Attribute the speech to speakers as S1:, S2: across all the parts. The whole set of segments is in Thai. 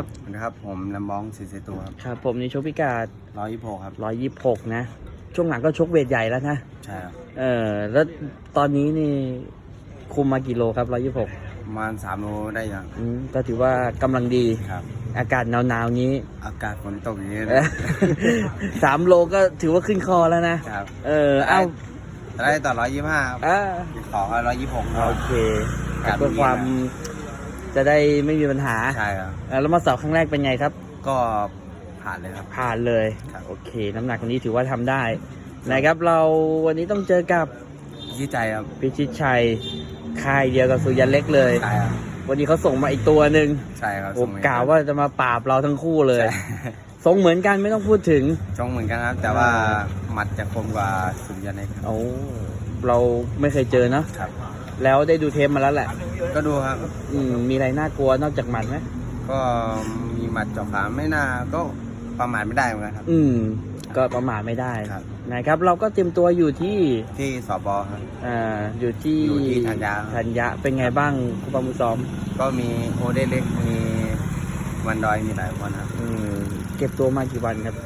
S1: ครับ
S2: นะครับ ผมลำบองสิเซตัวครับ
S1: ครับ ผมนี่ชกพิกัด
S2: ร้อยยี่สิบหกครับ
S1: ร้อยยี่สิบหกนะ ช่วงหลังก็ชกเวทใหญ่แล้วนะ
S2: ใช่ครับ
S1: เออแล้วตอนนี้นี่คุมมากี่โลครับร้อยยี่สิบหก
S2: ประมาณสามโลได้ยัง
S1: ก็ถือว่ากำลังดี
S2: ครับ
S1: อากาศหนาวๆนี้
S2: อากาศฝนตกอย่างนี้
S1: เออสามโลก็ถือว่าขึ้นคอแล้วนะ
S2: ครับ
S1: เออ เอ้า
S2: ได้ต่อร้อยยี่สิบห้าครับ
S1: อ่า
S2: ขอร้อยยี่สิบหก
S1: โอเค
S2: การ
S1: เพื่อความ จะได้ไม่มีปัญหา
S2: ใช่ครับ
S1: เออแล้วมาสอบครั้งแรกเป็นไงครับ
S2: ก็ผ่านเลยครับ
S1: ผ่านเลย
S2: ครับ
S1: โอเค น้ำหนักวันนี้ถือว่าทำได้นะครับ เราวันนี้ต้องเจอกับ
S2: ที่ใจครับ
S1: พิชิตชัยค่ายเดียวกับสุยันเล็กเลย
S2: ใช่ครับ
S1: วันนี้เขาส่งมาอีกตัวหนึ่ง
S2: ใช่ครับ
S1: ผม
S2: ส่ง
S1: กล่าวว่าจะมาปราบเราทั้งคู่เลย
S2: ใช่
S1: ทรงเหมือนกันไม่ต้องพูดถึง
S2: จงเหมือนกันครับ แต่ว่าหมัดจะคมกว่าสุริยันเอกครับ
S1: โอ้เราไม่เคยเจอเนอะ
S2: ครับ
S1: แล้วได้ดูเทปมาแล้วแหละ
S2: ก็ดูครับ
S1: อืมมีอะไรน่ากลัวนอกจากหมัดไหม
S2: ก็มีหมัดเจาะขาไม่น่าก็ประมาทไม่ได้เหมือนกันครับ
S1: อืม ก็ประมาทไม่ได้
S2: ครับ
S1: นะครับ เราก็เตรียมตัวอยู่ที่
S2: ที่สอบอครับ
S1: อ่าอยู่ที่
S2: อยู่ที่ธัญญา
S1: ธัญญะเป็นไงบ้างคุณปามุซ้อม
S2: ก็มีโอเดเล็กมีวันดอยมีหลายคนครับ
S1: อืมเก็บตัวมากี่วันครับ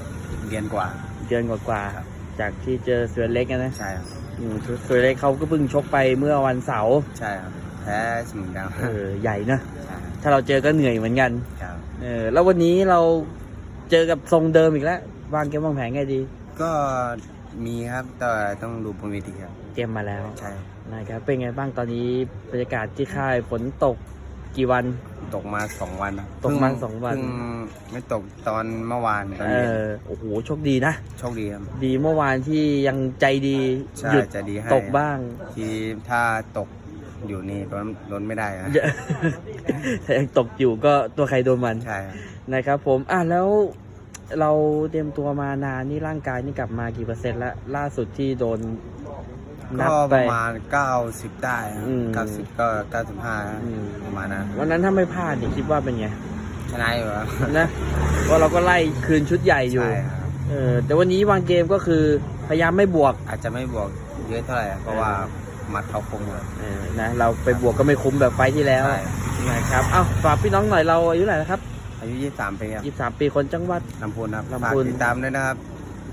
S2: เรียนกว่า
S1: เดือนกว่า
S2: ครับ
S1: ๆ จากที่เจอเสือเล็กอะนะ
S2: ใช่ครับ
S1: อืมเสือเล็กเขาก็เพิ่งชกไปเมื่อวันเสาร์
S2: ใช่ครับแพ้สมุนดาว
S1: เออใหญ่นะ
S2: ใช่ครับ
S1: ถ้าเราเจอก็เหนื่อยเหมือนกัน
S2: ครับ
S1: เออแล้ววันนี้เราเจอกับทรงเดิมอีกแล้ววางเกมวางแผนไงดี
S2: ก็มีครับแต่ต้องดูบนเวทีครับ
S1: เกมมาแล้ว
S2: ใช่
S1: นะครับเป็นไงบ้างตอนนี้บรรยากาศที่ค่ายฝนตกกี่วัน
S2: ตกมาสองวันครับ
S1: ตกมา
S2: เพิ่
S1: สองวัน
S2: เพิ่งไม่ตกตอนเมื่อวานตอน
S1: เอ
S2: เย็น
S1: อโอ้โหโชคดีนะ
S2: โชคดีครับ
S1: ดีเมื่อวานที่ยังใจดี
S2: ใช่
S1: หยุด
S2: จะดีให้
S1: ตกบ้าง
S2: ทีถ้าตกอยู่นี่ล้นล้นไม่ได้นะ
S1: ถ้ายังตกอยู่ก็ตัวใครโดนมัน
S2: ใช่ครับ
S1: นะครับ ผมอะแล้วเราเตรียมตัวมานานนี่ร่างกายนี่กลับมากี่เปอร์เซ็นต์แล้วล่าสุดที่โดน นับ
S2: ก็
S1: ไป
S2: ประมาณ90ได้ครับ
S1: อืม
S2: 90ก็95
S1: อืม
S2: ประมาณนั้น
S1: วันนั้นถ้าไม่พลาดนี่คิดว่าเป็นไง
S2: ชนะอยู่ครับ
S1: นะเพราะเราก็ไล่คืนชุดใหญ่อยู่
S2: ใช่ครับ
S1: เออแต่วันนี้วางเกมก็คือพยายามไม่บวก
S2: อาจจะไม่บวกเยอะเท่าไหร่เพราะว่าหมัดเขาคงเลย
S1: เออนะเราไปบวกก็ไม่คุ้มแบบไฟล์ที่แล้ว
S2: ใช่
S1: นะครับเอ้าฝากพี่น้องหน่อยเราอายุเท่าไหร่นะครับ
S2: อายุ23ปีครับ
S1: 23 ปีคนจังหวัด
S2: ลำพูนครับ
S1: ลำ
S2: ฝาก
S1: พูน
S2: ติดตามด้วยนะครับ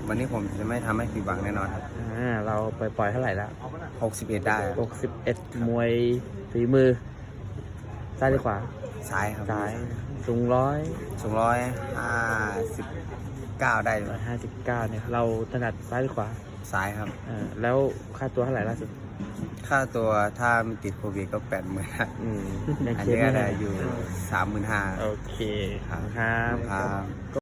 S2: วันนี้ผมจะไม่ทำให้ผิดหวังแน่นอนครับ
S1: อ่าเราไปปล่อยเท่าไหร่ละ
S2: 61ได้ครับ
S1: 61มวยฝีมือซ้ายหรือขวา
S2: ซ้ายครับ
S1: ซ้ายสูงร้อย
S2: สูงร้อยห้าสิบเก้าได้ไหม
S1: ห้าสิบเก้าเนี่ยเราถนัดซ้ายหรือขวา
S2: ซ้ายครับ
S1: เออแล้วค่าตัวเท่าไหร่ล่าสุด
S2: ค่าตัวถ้าไม่ติดโควิดก็แปดหมื่น
S1: อืมยัง
S2: อัน
S1: เคลีย
S2: นี้
S1: ร์
S2: ก็
S1: ไม่
S2: ได้
S1: ได้
S2: อยู่สามหมื่นห้า
S1: โอเคครับ
S2: ครับ